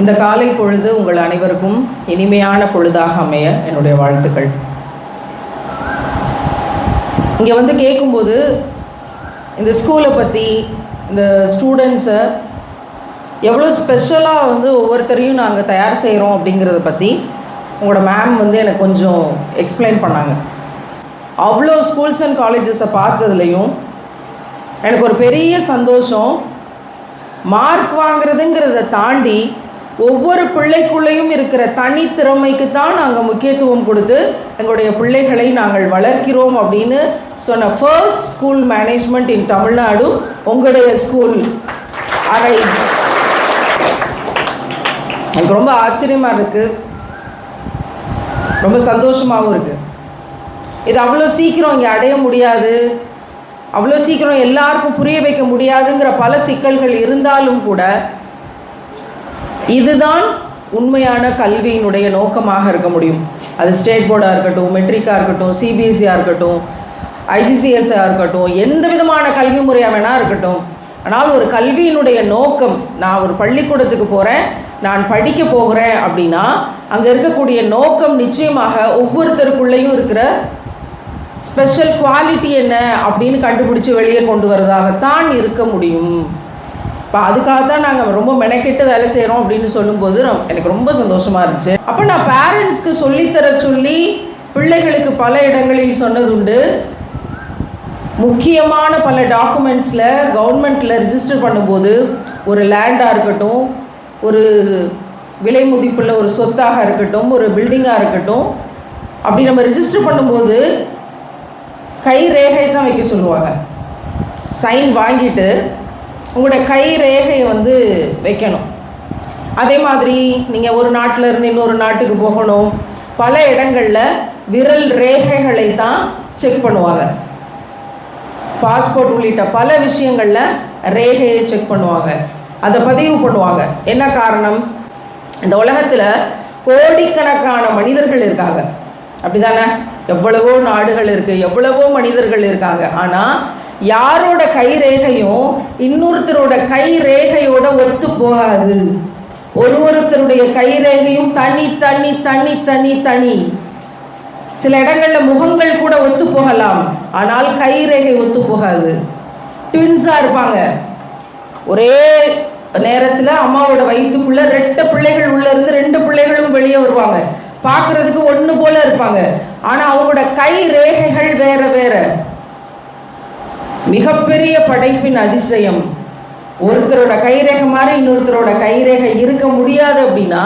இந்த காலை பொழுது உங்கள் அனைவருக்கும் இனிமையான பொழுதாக அமைய என்னுடைய வாழ்த்துக்கள். இங்கே வந்து கேட்கும்போது இந்த ஸ்கூலை பற்றி இந்த ஸ்டூடெண்ட்ஸை எவ்வளோ ஸ்பெஷலாக வந்து ஒவ்வொருத்தரையும் நாங்கள் தயார் செய்கிறோம் அப்படிங்கிறத பற்றி உங்களோட மேம் வந்து எனக்கு கொஞ்சம் எக்ஸ்பிளைன் பண்ணாங்க. அவ்வளோ ஸ்கூல்ஸ் அண்ட் காலேஜஸை பார்த்ததுலையும் எனக்கு ஒரு பெரிய சந்தோஷம். மார்க் வாங்குறதுங்கிறத தாண்டி ஒவ்வொரு பிள்ளைக்குள்ளேயும் இருக்கிற தனித்திறமைக்கு தான் நாங்கள் முக்கியத்துவம் கொடுத்து எங்களுடைய பிள்ளைகளை நாங்கள் வளர்க்கிறோம் அப்படின்னு சொன்ன first school management in Tamil Nadu உங்களுடைய ஸ்கூல் அரைஸ் எனக்கு ரொம்ப ஆச்சரியமாக இருக்குது ரொம்ப சந்தோஷமாகவும் இருக்குது இது அவ்வளோ சீக்கிரம் இங்கே அடைய முடியாது. அவ்வளோ சீக்கிரம் எல்லாருக்கும் புரிய வைக்க முடியாதுங்கிற பல சிக்கல்கள் இருந்தாலும் கூட இதுதான் உண்மையான கல்வியினுடைய நோக்கமாக இருக்க முடியும். அது ஸ்டேட் போர்டாக இருக்கட்டும் மெட்ரிக்காக இருக்கட்டும் சிபிஎஸ்சியாக இருக்கட்டும் ஐசிசிஎஸ்ஸாக இருக்கட்டும் எந்த விதமான கல்வி முறையாக வேணால் இருக்கட்டும். ஆனால் ஒரு கல்வியினுடைய நோக்கம் நான் ஒரு பள்ளிக்கூடத்துக்கு போகிறேன் நான் படிக்க போகிறேன் அப்படின்னா அங்கே இருக்கக்கூடிய நோக்கம் நிச்சயமாக ஒவ்வொருத்தருக்குள்ளேயும் இருக்கிற ஸ்பெஷல் குவாலிட்டி என்ன அப்படின்னு கண்டுபிடிச்சி வெளியே கொண்டு வரதாகத்தான் இருக்க முடியும். இப்போ அதுக்காக தான் நாங்கள் ரொம்ப மெனக்கெட்டு வேலை செய்கிறோம் அப்படின்னு சொல்லும்போது எனக்கு ரொம்ப சந்தோஷமாக இருந்துச்சு. அப்போ நான் பேரண்ட்ஸ்க்கு சொல்லித்தர சொல்லி பிள்ளைகளுக்கு பல இடங்களில் சொன்னது உண்டு முக்கியமான பல டாக்குமெண்ட்ஸில் கவர்மெண்ட்டில் ரிஜிஸ்டர் பண்ணும்போது ஒரு லேண்டாக இருக்கட்டும் ஒரு விலை மதிப்புள்ள ஒரு சொத்தாக இருக்கட்டும் ஒரு பில்டிங்காக இருக்கட்டும் அப்படி நம்ம ரிஜிஸ்டர் பண்ணும்போது கை ரேகை தான் வைக்க சொல்லுவாங்க. சைன் வாங்கிட்டு உங்களோட கை ரேகையை வந்து வைக்கணும். அதே மாதிரி நீங்கள் ஒரு நாட்டில் இருந்து இன்னொரு நாட்டுக்கு போகணும். பல இடங்களில் விரல் ரேகைகளை தான் செக் பண்ணுவாங்க. பாஸ்போர்ட் உள்ளிட்ட பல விஷயங்களில் ரேகையை செக் பண்ணுவாங்க. அதை பதிவு பண்ணுவாங்க. என்ன காரணம்? இந்த உலகத்தில் கோடிக்கணக்கான மனிதர்கள் இருக்காங்க. அப்படிதானே? எவ்வளவோ நாடுகள் இருக்குது எவ்வளவோ மனிதர்கள் இருக்காங்க. ஆனால் யாரோட கை ரேகையும் இன்னொருத்தரோட கை ரேகையோட ஒத்து போகாது ஒரு ஒருத்தருடைய கை ரேகையும் தனி தனி தனி தனி தனி. சில இடங்கள்ல முகங்கள் கூட ஒத்து போகலாம் ஆனால் கைரேகை ஒத்து போகாது ட்வின்ஸா இருப்பாங்க. ஒரே நேரத்துல அம்மாவோட வயிற்றுக்குள்ள ரெண்டு பிள்ளைகள் உள்ள இருந்து ரெண்டு பிள்ளைகளும் வெளியே வருவாங்க. பார்க்குறதுக்கு ஒன்று போல இருப்பாங்க. ஆனா அவங்களோட கை ரேகைகள் வேற வேற. மிகப்பெரிய படைப்பின் அதிசயம். ஒருத்தரோட கைரேகை மாதிரி இன்னொருத்தரோட கைரேகை இருக்க முடியாது அப்படின்னா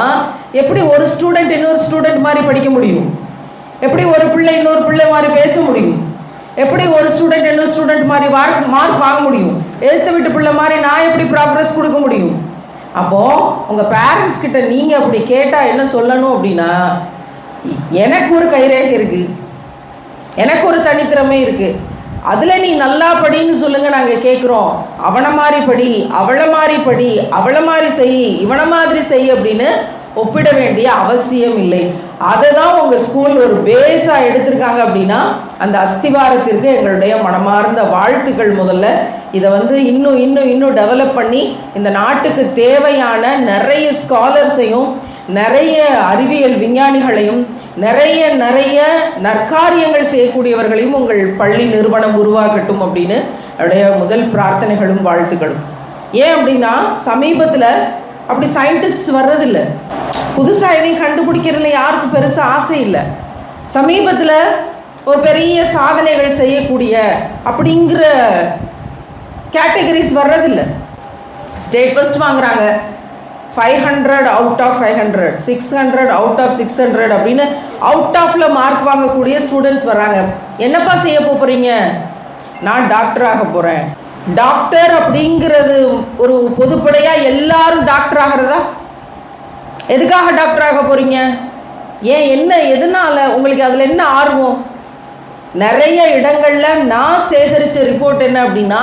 எப்படி ஒரு ஸ்டூடெண்ட் இன்னொரு ஸ்டூடெண்ட் மாதிரி படிக்க முடியும்? எப்படி ஒரு பிள்ளை இன்னொரு பிள்ளை மாதிரி பேச முடியும்? எப்படி ஒரு ஸ்டூடெண்ட் இன்னொரு ஸ்டூடெண்ட் மாதிரி மார்க் மார்க் வாங்க முடியும்? எழுத்து விட்டு பிள்ளை மாதிரி நான் எப்படி ப்ராக்ரஸ் கொடுக்க முடியும்? அப்போ உங்க பேரண்ட்ஸ் கிட்ட நீங்க அப்படி கேட்டா என்ன சொல்லணும் அப்படின்னா எனக்கு ஒரு கைரேகை இருக்கு. எனக்கு ஒரு தனித்திறமை இருக்குது அதில் நீ நல்லா படின்னு சொல்லுங்க நாங்கள் கேட்குறோம் அவனை மாதிரி படி அவளை மாதிரி படி அவளை மாதிரி செய் இவனை மாதிரி செய் அப்படின்னு ஒப்பிட வேண்டிய அவசியம் இல்லை. அதை தான் உங்கள் ஸ்கூல் ஒரு பேஸாக எடுத்திருக்காங்க அப்படின்னா அந்த அஸ்திவாரத்திற்கு எங்களுடைய மனமார்ந்த வாழ்த்துக்கள் முதல்ல. இதை வந்து இன்னும் இன்னும் இன்னும் டெவலப் பண்ணி இந்த நாட்டுக்கு தேவையான நிறைய ஸ்காலர்ஸையும் நிறைய அறிவியல் விஞ்ஞானிகளையும் நிறைய நிறைய நற்காரியங்கள் செய்யக்கூடியவர்களையும் உங்கள் பள்ளி நிறுவனம் உருவாகட்டும் அப்படின்னு என்னுடைய முதல் பிரார்த்தனைகளும் வாழ்த்துக்களும். ஏன் அப்படின்னா சமீபத்தில் அப்படி சயின்டிஸ்ட் வர்றதில்லை. புதுசாக எதையும் கண்டுபிடிக்கிறதுல யாருக்கும் பெருசாக ஆசை இல்லை. சமீபத்தில் ஒரு பெரிய சாதனைகள் செய்யக்கூடிய அப்படிங்கிற கேட்டகரிஸ் வர்றதில்லை. ஸ்டேட் ஃபஸ்ட் வாங்குறாங்க. Five hundred out of five hundred six hundred out of six hundred அப்படின்னு அவுட் ஆஃப்ல மார்க் வாங்கக்கூடிய ஸ்டூடெண்ட்ஸ் வராங்க. என்னப்பா செய்ய போகிறீங்க நான் டாக்டர் ஆக போகிறேன் டாக்டர் அப்படிங்கிறது ஒரு பொதுப்படையாக எல்லாரும் டாக்டர் ஆகிறதா? எதுக்காக டாக்டர் ஆக போகிறீங்க ஏன் என்ன எதனால? உங்களுக்கு அதில் என்ன ஆர்வம்? நிறைய இடங்களில் நான் சேகரிச்ச ரிப்போர்ட் என்ன அப்படின்னா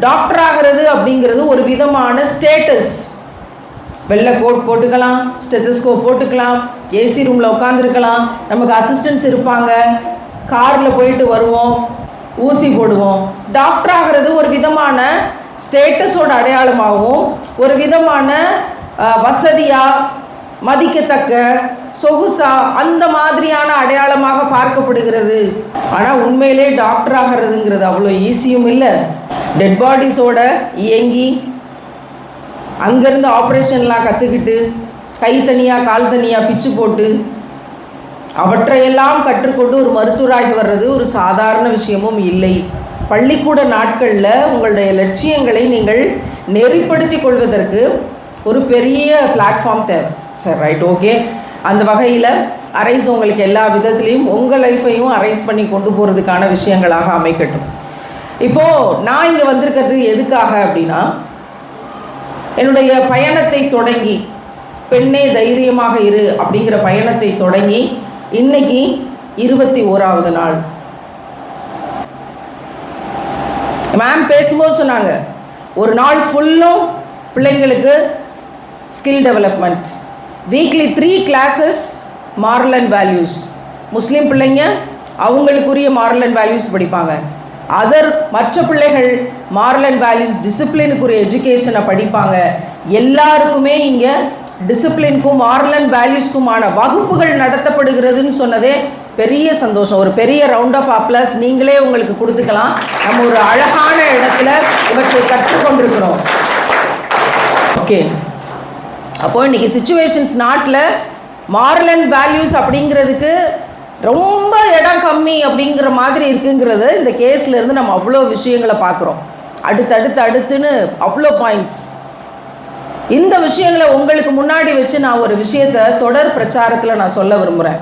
டாக்டர் ஆகிறது அப்படிங்கிறது ஒரு விதமான ஸ்டேட்டஸ் வெள்ளை கோட் போட்டுக்கலாம் ஸ்டெத்தஸ்கோப் போட்டுக்கலாம் ஏசி ரூமில் உட்காந்துருக்கலாம் நமக்கு அசிஸ்டன்ஸ் இருப்பாங்க. காரில் போயிட்டு வருவோம். ஊசி போடுவோம். டாக்டர் ஆகிறது ஒரு விதமான ஸ்டேட்டஸோட அடையாளமாகவும் ஒரு விதமான வசதியாக மதிக்கத்தக்க சொகுசா அந்த மாதிரியான அடையாளமாக பார்க்கப்படுகிறது. ஆனால் உண்மையிலே டாக்டர் ஆகிறதுங்கிறது அவ்வளோ ஈஸியும் இல்லை. டெட் பாடிஸோட இயங்கி அங்கேருந்து ஆப்ரேஷன்லாம் கற்றுக்கிட்டு கை தனியாக கால் தனியாக பிச்சு போட்டு அவற்றையெல்லாம் கற்றுக்கொண்டு ஒரு மருத்துவராகி வர்றது ஒரு சாதாரண விஷயமும் இல்லை. பள்ளிக்கூட நாட்களில் உங்களுடைய லட்சியங்களை நீங்கள் நெறிப்படுத்தி கொள்வதற்கு ஒரு பெரிய பிளாட்ஃபார்ம் தேவை. சரி ரைட் ஓகே அந்த வகையில் அரைஸ் உங்களுக்கு எல்லா விதத்துலேயும் உங்கள் லைஃப்பையும் அரைஸ் பண்ணி கொண்டு போகிறதுக்கான விஷயங்களாக அமைக்கட்டும். இப்போது நான் இங்கே வந்திருக்கிறது எதுக்காக அப்படின்னா என்னுடைய பயணத்தை தொடங்கி பெண்ணே தைரியமாக இரு அப்படிங்கிற பயணத்தை தொடங்கி இன்னைக்கு இருபத்தி ஓராவது நாள். மேம் பேசும்போது சொன்னாங்க ஒரு நாள் ஃபுல்லும் பிள்ளைங்களுக்கு skill development weekly three classes moral and values முஸ்லீம் பிள்ளைங்க அவங்களுக்குரிய மாரல் அண்ட் வேல்யூஸ் படிப்பாங்க. அதர் மற்ற பிள்ளைகள் மாரல் அண்ட் வேல்யூஸ் டிசிப்ளினுக்குரிய எஜுகேஷனை படிப்பாங்க. எல்லாருக்குமே இங்கே டிசிப்ளினுக்கும் மாரல் அண்ட் வேல்யூஸ்க்குமான வகுப்புகள் நடத்தப்படுகிறதுன்னு சொன்னதே பெரிய சந்தோஷம். ஒரு பெரிய ரவுண்ட் ஆஃப் அப்ளஸ் நீங்களே உங்களுக்கு கொடுத்துக்கலாம். நம்ம ஒரு அழகான இடத்துல இவற்றை கற்றுக்கொண்டிருக்கிறோம். ஓகே அப்போ இன்னைக்கு சுச்சுவேஷன்ஸ் நாட்டில் மாரல் அண்ட் வேல்யூஸ் அப்படிங்கிறதுக்கு ரொம்ப இடம் கம்மி அப்படிங்கிற மாதிரி இருக்குங்கிறது இந்த கேஸ்லேருந்து நம்ம அவ்வளோ விஷயங்களை பார்க்குறோம். அடுத்து அடுத்து அடுத்துன்னு அவ்வளோ பாயிண்ட்ஸ் இந்த விஷயங்களை உங்களுக்கு முன்னாடி வச்சு நான் ஒரு விஷயத்தை தொடர் பிரச்சாரத்தில் நான் சொல்ல விரும்புகிறேன்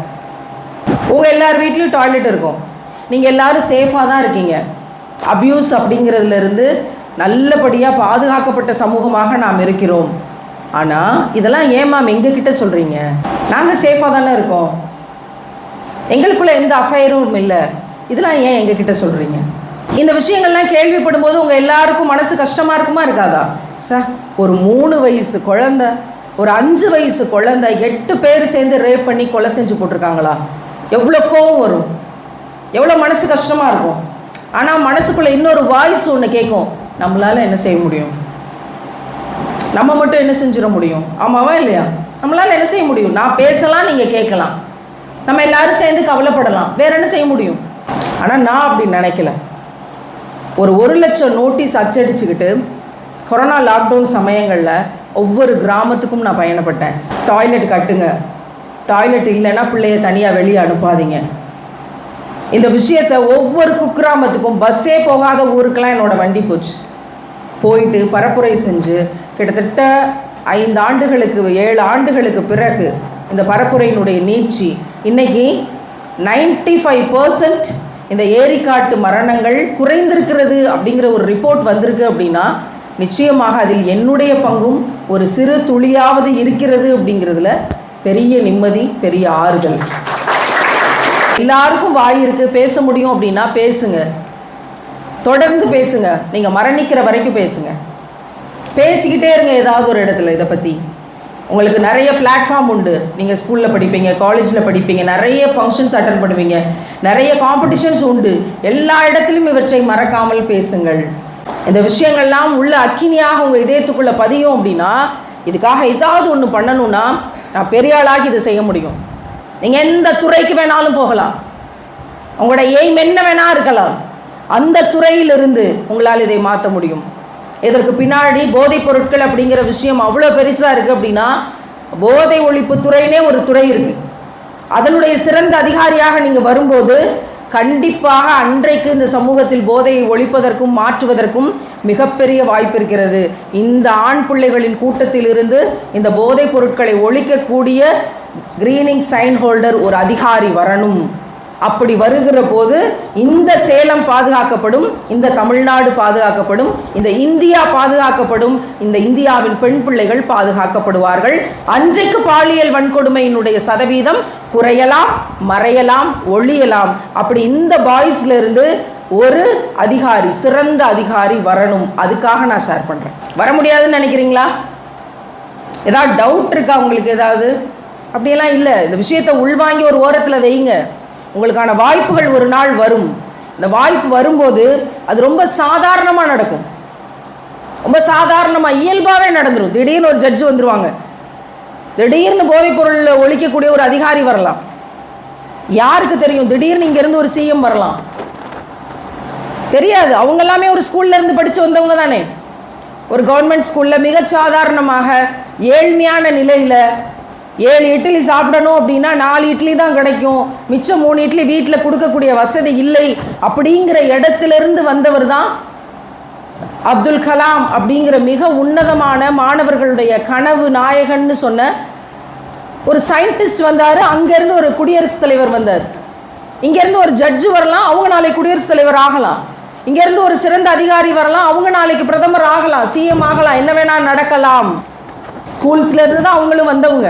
உங்கள் எல்லார் வீட்லேயும் டாய்லெட் இருக்கும். நீங்கள் எல்லோரும் சேஃபாக தான் இருக்கீங்க. அப்யூஸ் அப்படிங்கிறதுலேருந்து நல்லபடியாக பாதுகாக்கப்பட்ட சமூகமாக நாம் இருக்கிறோம். ஆனால் இதெல்லாம் ஏன் மேம் எங்ககிட்ட சொல்கிறீங்க நாங்கள் சேஃபாக தானே இருக்கோம். எங்களுக்குள்ளே எந்த அஃபயரும் இல்லை. இதெல்லாம் ஏன் எங்ககிட்ட சொல்கிறீங்க இந்த விஷயங்கள்லாம் கேள்விப்படும் போது உங்கள் எல்லாருக்கும் மனசு கஷ்டமாக இருக்குமா இருக்காதா? சார் ஒரு மூணு வயசு குழந்த ஒரு அஞ்சு வயசு குழந்தை எட்டு பேர் சேர்ந்து ரேப் பண்ணி கொலை செஞ்சு போட்டிருக்காங்களா? எவ்வளோ கோவம் வரும். எவ்வளோ மனசு கஷ்டமாக இருக்கும். ஆனால் மனசுக்குள்ளே இன்னொரு வாய்ஸ் ஒன்று கேட்கும். நம்மளால் என்ன செய்ய முடியும்? நம்ம மட்டும் என்ன செஞ்சிட முடியும்? ஆமாவா இல்லையா? நம்மளால் என்ன செய்ய முடியும்? நான் பேசலாம் நீங்கள் கேட்கலாம். நம்ம எல்லாரும் சேர்ந்து கவலைப்படலாம். வேற என்ன செய்ய முடியும்? ஆனால் நான் அப்படி நினைக்கல. ஒரு ஒரு லட்சம் நோட்டீஸ் அச்சடிச்சுக்கிட்டு கொரோனா லாக்டவுன் சமயங்களில் ஒவ்வொரு கிராமத்துக்கும் நான் பயணப்பட்டேன். டாய்லெட் கட்டுங்க. டாய்லெட் இல்லைன்னா பிள்ளைய தனியாக வெளியே அனுப்பாதீங்க. இந்த விஷயத்தை ஒவ்வொரு குக்கிராமத்துக்கும் பஸ்ஸே போகாத ஊருக்கெலாம் என்னோடய வண்டி போச்சு. போயிட்டு பரப்புரை செஞ்சு கிட்டத்தட்ட ஐந்து ஆண்டுகளுக்கு ஏழு ஆண்டுகளுக்கு பிறகு இந்த பரப்புரையினுடைய நீட்சி. இன்னைக்கு 95% ஃபைவ் பர்சன்ட் இந்த ஏரிக்காட்டு மரணங்கள் குறைந்திருக்கிறது அப்படிங்கிற ஒரு ரிப்போர்ட் வந்திருக்கு அப்படின்னா நிச்சயமாக அதில் என்னுடைய பங்கும் ஒரு சிறு துளியாவது இருக்கிறது அப்படிங்கிறதுல பெரிய நிம்மதி பெரிய ஆறுதல். எல்லாருக்கும் வாய் இருக்கு பேச முடியும் அப்படின்னா பேசுங்க. தொடர்ந்து பேசுங்க. நீங்க மரணிக்கிற வரைக்கும் பேசுங்க. பேசிக்கிட்டே இருங்க ஏதாவது ஒரு இடத்துல இதை பத்தி. உங்களுக்கு நிறைய பிளாட்ஃபார்ம் உண்டு. நீங்கள் ஸ்கூலில் படிப்பீங்க காலேஜில் படிப்பீங்க நிறைய ஃபங்க்ஷன்ஸ் அட்டன் பண்ணுவீங்க. நிறைய காம்படிஷன்ஸ் உண்டு. எல்லா இடத்துலையும் இவற்றை மறக்காமல் பேசுங்கள். இந்த விஷயங்கள்லாம் உள்ள அக்கினியாக உங்கள் இதயத்துக்குள்ளே பதியும் அப்படின்னா இதுக்காக ஏதாவது ஒன்று பண்ணணும்னா நான் பெரிய ஆளாகி இதை செய்ய முடியும். நீங்கள் எந்த துறைக்கு வேணாலும் போகலாம். உங்களோட எய்ம் என்ன வேணால் இருக்கலாம். அந்த துறையிலிருந்து உங்களால் இதை மாற்ற முடியும். இதற்கு பின்னாடி போதைப் பொருட்கள் அப்படிங்கிற விஷயம் அவ்வளோ பெருசாக இருக்குது அப்படின்னா போதை ஒழிப்பு துறையினே ஒரு துறை இருக்குது அதனுடைய சிறந்த அதிகாரியாக நீங்கள் வரும்போது கண்டிப்பாக அன்றைக்கு இந்த சமூகத்தில் போதையை ஒழிப்பதற்கும் மாற்றுவதற்கும் மிகப்பெரிய வாய்ப்பு இருக்கிறது. இந்த ஆண் பிள்ளைகளின் கூட்டத்தில் இருந்து இந்த போதைப் பொருட்களை ஒழிக்கக்கூடிய கிரீனிங் சைன் ஹோல்டர் ஒரு அதிகாரி வரணும். அப்படி வருகிற போது இந்த சேலம் பாதுகாக்கப்படும் இந்த தமிழ்நாடு பாதுகாக்கப்படும் இந்த இந்தியா பாதுகாக்கப்படும் இந்த இந்தியாவின் பெண் பிள்ளைகள் பாதுகாக்கப்படுவார்கள். அன்றைக்கு பாலியல் வன்கொடுமையினுடைய சதவீதம் குறையலாம் மறையலாம் ஒழியலாம். அப்படி இந்த பாய்ஸ்ல இருந்து ஒரு அதிகாரி சிறந்த அதிகாரி வரணும். அதுக்காக நான் ஷேர் பண்றேன். வர முடியாதுன்னு நினைக்கிறீங்களா? ஏதாவது டவுட் இருக்கா உங்களுக்கு ஏதாவது? அப்படியெல்லாம் இல்லை. இந்த விஷயத்தை உள்வாங்கி ஒரு ஓரத்தில் வைங்க. உங்களுக்கான வாய்ப்புகள் ஒரு நாள் வரும். இந்த வாய்ப்பு வரும்போது அது ரொம்ப சாதாரணமாக நடக்கும். ரொம்ப சாதாரணமாக இயல்பாகவே நடந்துடும் திடீர்னு ஒரு ஜட்ஜு வந்துருவாங்க. திடீர்னு போதைப் ஒழிக்கக்கூடிய ஒரு அதிகாரி வரலாம். யாருக்கு தெரியும்? திடீர்னு இங்கேருந்து ஒரு சிஎம் வரலாம். தெரியாது. அவங்க எல்லாமே ஒரு ஸ்கூல்ல இருந்து படித்து வந்தவங்க தானே. ஒரு கவர்மெண்ட் ஸ்கூலில் மிக சாதாரணமாக ஏழ்மையான நிலையில் ஏழு இட்லி சாப்பிடணும் அப்படின்னா நாலு இட்லி தான் கிடைக்கும். மிச்சம் மூணு இட்லி வீட்டில் கொடுக்கக்கூடிய வசதி இல்லை. அப்படிங்கிற இடத்திலிருந்து வந்தவர் தான் அப்துல் கலாம் அப்படிங்கிற மிக உன்னதமான மாணவர்களுடைய கனவு நாயகன்னு சொன்ன ஒரு சயின்டிஸ்ட் வந்தார். அங்கேருந்து ஒரு குடியரசுத் தலைவர் வந்தார். இங்கேருந்து ஒரு ஜட்ஜு வரலாம் அவங்க நாளைக்கு குடியரசுத் தலைவர் ஆகலாம். இங்கேருந்து ஒரு சிறந்த அதிகாரி வரலாம் அவங்க நாளைக்கு பிரதமர் ஆகலாம் சிஎம் ஆகலாம் என்ன வேணால் நடக்கலாம். ஸ்கூல்ஸ்ல இருந்து தான் அவங்களும் வந்தவங்க.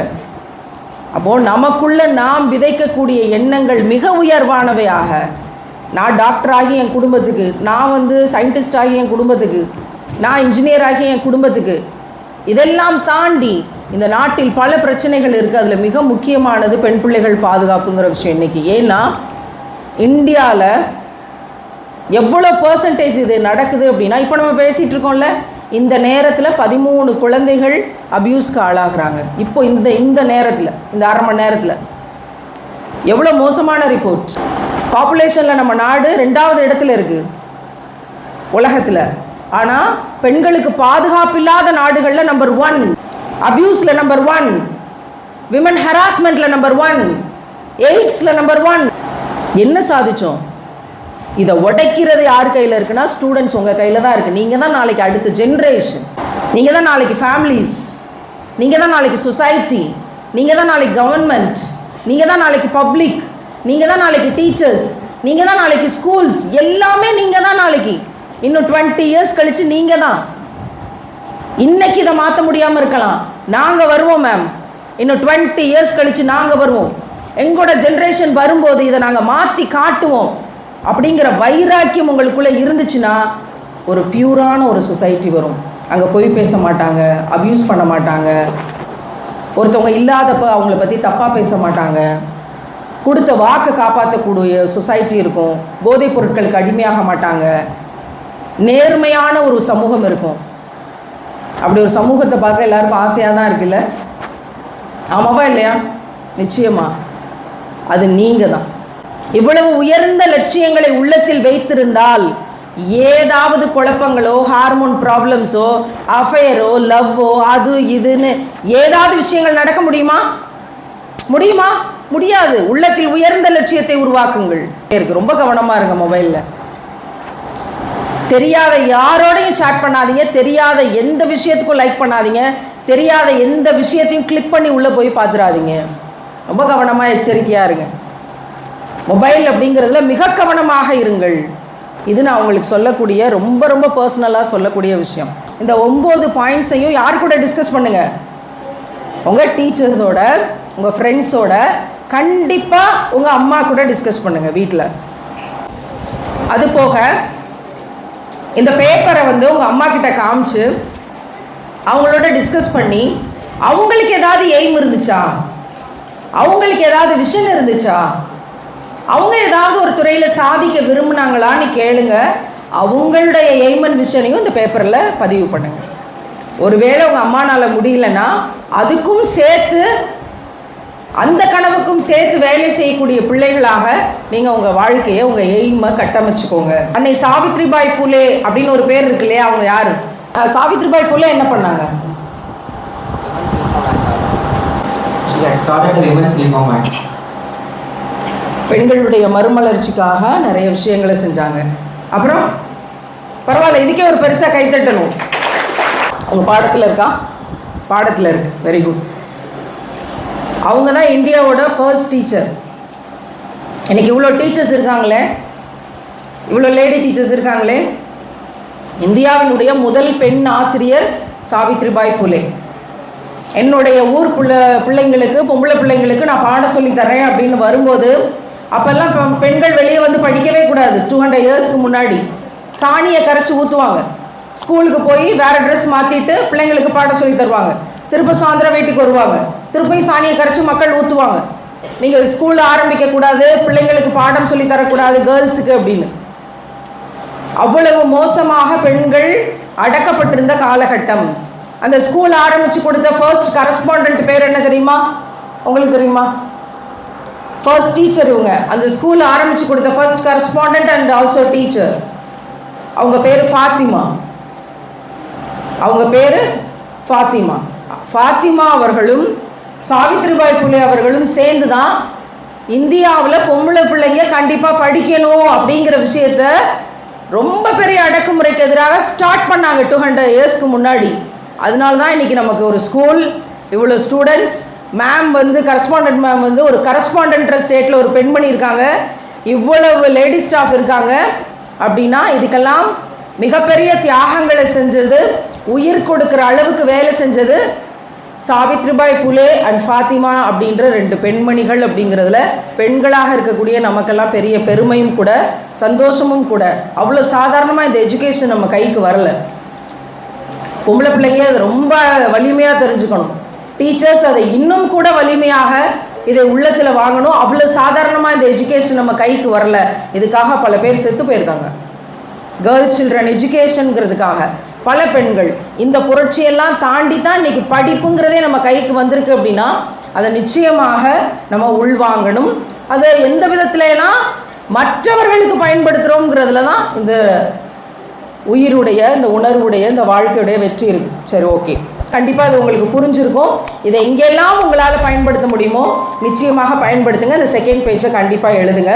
அப்போது நமக்குள்ள நாம் விதைக்கக்கூடிய எண்ணங்கள் மிக உயர்வானவையாக. நான் டாக்டர் ஆகி என் குடும்பத்துக்கு நான் வந்து சயின்டிஸ்ட் ஆகி என் குடும்பத்துக்கு நான் இன்ஜினியர் ஆகி என் குடும்பத்துக்கு இதெல்லாம் தாண்டி இந்த நாட்டில் பல பிரச்சனைகள் இருக்குது அதில் மிக முக்கியமானது பெண் பிள்ளைகள் பாதுகாப்புங்கிற விஷயம் இன்னைக்கு. ஏன்னா இந்தியாவில் எவ்வளோ பர்சன்டேஜ் இது நடக்குது அப்படின்னா இப்போ நம்ம பேசிகிட்டு இருக்கோம்ல இந்த நேரத்தில் பதிமூணு குழந்தைகள் அப்யூஸ்க்கு ஆளாகிறாங்க. இப்போ இந்த இந்த நேரத்தில் இந்த அரை மணி நேரத்தில் எவ்வளோ மோசமான ரிப்போர்ட் பாப்புலேஷனில் நம்ம நாடு ரெண்டாவது இடத்துல இருக்குது உலகத்தில். ஆனால் பெண்களுக்கு பாதுகாப்பு இல்லாத நாடுகளில் நம்பர் ஒன் அப்யூஸில் நம்பர் ஒன் விமன் ஹராஸ்மெண்ட்டில் நம்பர் ஒன் எய்ட்ஸில் நம்பர் ஒன் என்ன சாதிச்சோம்? இதை உடைக்கிறது யார் கையில் இருக்குன்னா ஸ்டூடெண்ட்ஸ் உங்கள் கையில் தான் இருக்குது நீங்கள் தான் நாளைக்கு அடுத்த ஜென்ரேஷன் நீங்கள் தான் நாளைக்கு ஃபேமிலிஸ் நீங்கள் தான் நாளைக்கு சொசைட்டி நீங்கள் தான் நாளைக்கு கவர்மெண்ட் நீங்கள் தான் நாளைக்கு பப்ளிக் நீங்கள் தான் நாளைக்கு டீச்சர்ஸ் நீங்கள் தான் நாளைக்கு ஸ்கூல்ஸ் எல்லாமே நீங்கள் தான் நாளைக்கு. இன்னும் டுவெண்ட்டி இயர்ஸ் கழித்து நீங்கள் தான். இன்னைக்கு இதை மாற்ற முடியாமல் இருக்கலாம். நாங்கள் வருவோம் மேம் இன்னும் டுவெண்ட்டி இயர்ஸ் கழித்து நாங்கள் வருவோம். எங்களோட ஜென்ரேஷன் வரும்போது இதை நாங்கள் மாற்றி காட்டுவோம். அப்படிங்கிற வைராக்கியம் உங்களுக்குள்ளே இருந்துச்சுன்னா ஒரு பியூரான ஒரு சொசைட்டி வரும். அங்கே போய் பேச மாட்டாங்க அப்யூஸ் பண்ண மாட்டாங்க. ஒருத்தவங்க இல்லாதப்ப அவங்கள பற்றி தப்பாக பேச மாட்டாங்க. கொடுத்த வாக்கை காப்பாற்றக்கூடிய சொசைட்டி இருக்கும். போதைப் பொருட்களுக்கு அடிமையாக மாட்டாங்க. நேர்மையான ஒரு சமூகம் இருக்கும். அப்படி ஒரு சமூகத்தை பார்க்க எல்லாருக்கும் ஆசையாக தான் இருக்குல்ல? ஆமாவா இல்லையா? நிச்சயமா. அது நீங்கள் தான் இவ்வளவு உயர்ந்த லட்சியங்களை உள்ளத்தில் வைத்திருந்தால் ஏதாவது குழப்பங்களோ ஹார்மோன் ப்ராப்ளம்ஸோ அஃபேரோ லவ்வோ அது இதுன்னு ஏதாவது விஷயங்கள் நடக்க முடியுமா? முடியுமா? முடியாது. உள்ளத்தில் உயர்ந்த லட்சியத்தை உருவாக்குங்கள். இருக்கு. ரொம்ப கவனமாக இருங்க மொபைலில் தெரியாத யாரோடையும் சாட் பண்ணாதீங்க. தெரியாத எந்த விஷயத்துக்கும் லைக் பண்ணாதீங்க. தெரியாத எந்த விஷயத்தையும் கிளிக் பண்ணி உள்ளே போய் பார்த்துடாதீங்க ரொம்ப கவனமாக எச்சரிக்கையாக இருங்க. மொபைல் அப்படிங்கிறதுல மிக கவனமாக இருங்கள். இது நான் உங்களுக்கு சொல்லக்கூடிய ரொம்ப ரொம்ப பர்சனலாக சொல்லக்கூடிய விஷயம். இந்த ஒம்பது பாயிண்ட்ஸையும் யார் கூட டிஸ்கஸ் பண்ணுங்க? உங்கள் டீச்சர்ஸோட உங்கள் ஃப்ரெண்ட்ஸோட கண்டிப்பாக உங்கள் அம்மா கூட டிஸ்கஸ் பண்ணுங்கள் வீட்டில் அது போக இந்த பேப்பரை வந்து உங்கள் அம்மா கிட்ட காமிச்சு அவங்களோட டிஸ்கஸ் பண்ணி அவங்களுக்கு ஏதாவது எய்ம் இருந்துச்சா? அவங்களுக்கு ஏதாவது விஷன் இருந்துச்சா? அவங்க ஏதாவது ஒரு துறையில் சாதிக்க விரும்புனாங்களான்னு கேளுங்க. அவங்களுடைய எய்மன் விஷனையும் இந்த பேப்பரில் பதிவு பண்ணுங்க. ஒருவேளை உங்கள் அம்மானால் முடியலன்னா அதுக்கும் சேர்த்து அந்த கனவுக்கும் சேர்த்து வேலை செய்யக்கூடிய பிள்ளைகளாக நீங்கள் உங்கள் வாழ்க்கையை உங்கள் எய்மை கட்டமைச்சுக்கோங்க. அன்னை சாவித்ரிபாய் பூலே அப்படின்னு ஒரு பேர் இருக்கு இல்லையா? அவங்க யார்? அஹ் சாவித்ரிபாய் பூலே என்ன பண்ணாங்க? She had started the Women's Reform Act. பெண்களுடைய மறுமலர்ச்சிக்காக நிறைய விஷயங்களை செஞ்சாங்க. அப்புறம் பரவாயில்ல இதுக்கே ஒரு பெருசாக கைத்தட்டணும் உங்கள் பாடத்தில் இருக்கா? பாடத்தில் இருக்கு. வெரி குட் அவங்க தான் இந்தியாவோட ஃபர்ஸ்ட் டீச்சர் இன்னைக்கு இவ்வளோ டீச்சர்ஸ் இருக்காங்களே? இவ்வளோ லேடி டீச்சர்ஸ் இருக்காங்களே? இந்தியாவினுடைய முதல் பெண் ஆசிரியர் சாவித்ரிபாய் புலே என்னுடைய ஊர் பிள்ளை பிள்ளைங்களுக்கு பொம்பளை பிள்ளைங்களுக்கு நான் பாடம் சொல்லி தரேன் அப்படின்னு வரும்போது அப்போல்லாம் பெண்கள் வெளியே வந்து படிக்கவே கூடாது. டூ ஹண்ட்ரட் இயர்ஸ்க்கு முன்னாடி. சாணியை கரைச்சி ஊற்றுவாங்க ஸ்கூலுக்கு போய் வேறு ட்ரெஸ் மாற்றிட்டு பிள்ளைங்களுக்கு பாடம் சொல்லி தருவாங்க. திரும்ப சாயந்தரம் வீட்டுக்கு வருவாங்க. திருப்பியும் சாணியை கரைச்சி மக்கள் ஊற்றுவாங்க நீங்கள் ஸ்கூலில் ஆரம்பிக்கக்கூடாது பிள்ளைங்களுக்கு பாடம் சொல்லி தரக்கூடாது கேர்ள்ஸுக்கு அப்படின்னு. அவ்வளவு மோசமாக பெண்கள் அடக்கப்பட்டிருந்த காலகட்டம். அந்த ஸ்கூல் ஆரம்பிச்சு கொடுத்த ஃபர்ஸ்ட் கரஸ்பாண்டன்ட் பேர் என்ன தெரியுமா? உங்களுக்கு தெரியுமா? ஃபர்ஸ்ட் டீச்சர் இவங்க. அந்த ஸ்கூல் ஆரம்பிச்சு கொடுத்த first correspondent and also teacher அவங்க பேர் ஃபாத்திமா. அவங்க பேர் ஃபாத்திமா. ஃபாத்திமா அவர்களும் சாவித்ரிபாய் புலே அவர்களும் சேர்ந்து தான் இந்தியாவில் பொம்பளை பிள்ளைங்க கண்டிப்பாக படிக்கணும் அப்படிங்கிற விஷயத்த ரொம்ப பெரிய அடக்குமுறைக்கு எதிராக ஸ்டார்ட் பண்ணாங்க டூ ஹண்ட்ரட் இயர்ஸ்க்கு முன்னாடி. அதனால தான் இன்றைக்கி நமக்கு ஒரு ஸ்கூல் இவ்வளோ ஸ்டூடெண்ட்ஸ் மேம் வந்து கரஸ்பாண்டன்ட் மேம் வந்து ஒரு கரஸ்பாண்டன்ட் ஸ்டேட்டில் ஒரு பெண்மணி இருக்காங்க இவ்வளவு லேடி ஸ்டாஃப் இருக்காங்க. அப்படின்னா இதுக்கெல்லாம் மிகப்பெரிய தியாகங்களை செஞ்சது உயிர் கொடுக்குற அளவுக்கு வேலை செஞ்சது சாவித்ரிபாய் புலே அண்ட் ஃபாத்திமா அப்படின்ற ரெண்டு பெண்மணிகள் அப்படிங்கிறதுல பெண்களாக இருக்கக்கூடிய நமக்கெல்லாம் பெரிய பெருமையும் கூட சந்தோஷமும் கூட. அவ்வளோ சாதாரணமாக இந்த எஜுகேஷன் நம்ம கைக்கு வரல. பொம்பளை பிள்ளைங்க ரொம்ப வலிமையாக தெரிஞ்சுக்கணும். டீச்சர்ஸ் அதை இன்னும் கூட வலிமையாக இதை உள்ளத்தில் வாங்கணும். அவ்வளோ சாதாரணமாக இந்த எஜுகேஷன் நம்ம கைக்கு வரல. இதுக்காக பல பேர் செத்து போயிருக்காங்க. கேர்ள் சில்ட்ரன் எஜுகேஷனுங்கிறதுக்காக பல பெண்கள் இந்த புரட்சியெல்லாம் தாண்டி தான் இன்றைக்கி படிப்புங்கிறதே நம்ம கைக்கு வந்திருக்கு அப்படின்னா அதை நிச்சயமாக நம்ம உள்வாங்கணும். அதை எந்த விதத்துலலாம் மற்றவர்களுக்கு பயன்படுத்துகிறோங்கிறதுல தான் இந்த உயிருடைய இந்த உணர்வுடைய இந்த வாழ்க்கையுடைய வெற்றி இருக்கு. சரி ஓகே கண்டிப்பாக அது உங்களுக்கு புரிஞ்சிருக்கும். இதை எங்கெல்லாம் உங்களால் பயன்படுத்த முடியுமோ நிச்சயமாக பயன்படுத்துங்க. இந்த செகண்ட் பேஜை கண்டிப்பாக எழுதுங்க.